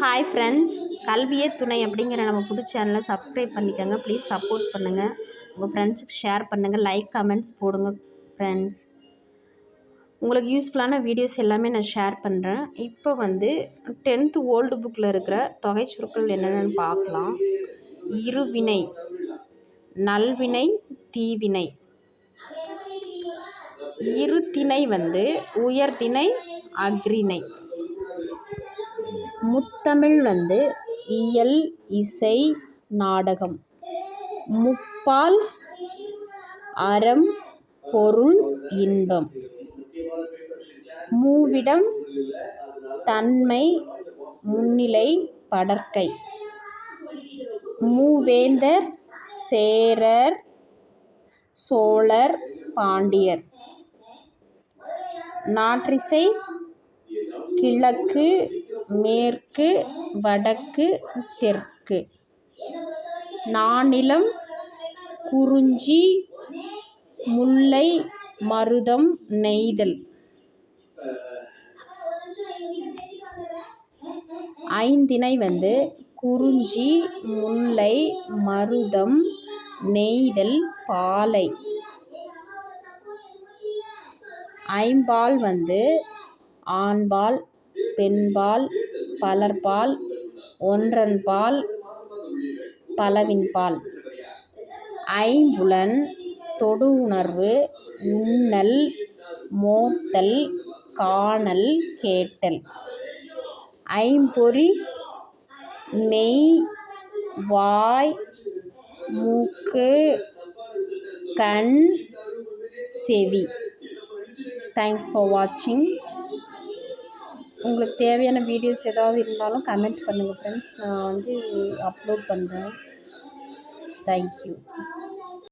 Hi friends கல்வியே துணை அப்படிங்கிற நம்ம புது சேனலை சப்ஸ்கிரைப் பண்ணிக்கோங்க. ப்ளீஸ் சப்போர்ட் பண்ணுங்கள் உங்கள் ஃப்ரெண்ட்ஸுக்கு ஷேர் பண்ணுங்கள் லைக் கமெண்ட்ஸ் போடுங்க ஃப்ரெண்ட்ஸ் உங்களுக்கு யூஸ்ஃபுல்லான வீடியோஸ் எல்லாமே நான் ஷேர் பண்ணுறேன் இப்போ வந்து டென்த்து ஓல்டு புக்கில் இருக்கிற தொகை சுருக்கள் என்னென்னு பார்க்கலாம். இருவினை நல்வினை தீவினை. இருதிணை வந்து உயர்திணை அக்ரிணை முத்தமிழ் வந்து இயல் இசை நாடகம். முப்பால் அறம் பொருள் இன்பம். மூவிடம் தன்மை முன்னிலை படர்க்கை மூவேந்தர் சேரர் சோழர் பாண்டியர். நாற்றிசை கிழக்கு மேற்கு வடக்கு தெற்கு. நானிலம் குறிஞ்சி முல்லை மருதம் நெய்தல். ஐந்திணை வந்து குறிஞ்சி முல்லை மருதம் நெய்தல் பாலை. ஐம்பால் வந்து ஆண்பால் பெண்பால் பலர்பால் ஒன்றன்பால் பலவின்பால். ஐம்புலன் தொடு உணர்வு உண்ணல் மோத்தல் காணல் கேட்டல். ஐம்பொறி மெய் வாய் மூக்கு கண் செவி. தேங்க்ஸ் ஃபார் வாட்சிங் உங்களுக்கு தேவையான வீடியோஸ் ஏதாவது இருந்தாலும் கமெண்ட் பண்ணுங்கள் ஃப்ரெண்ட்ஸ் நான் வந்து அப்லோட் பண்ணுறேன் தேங்க்யூ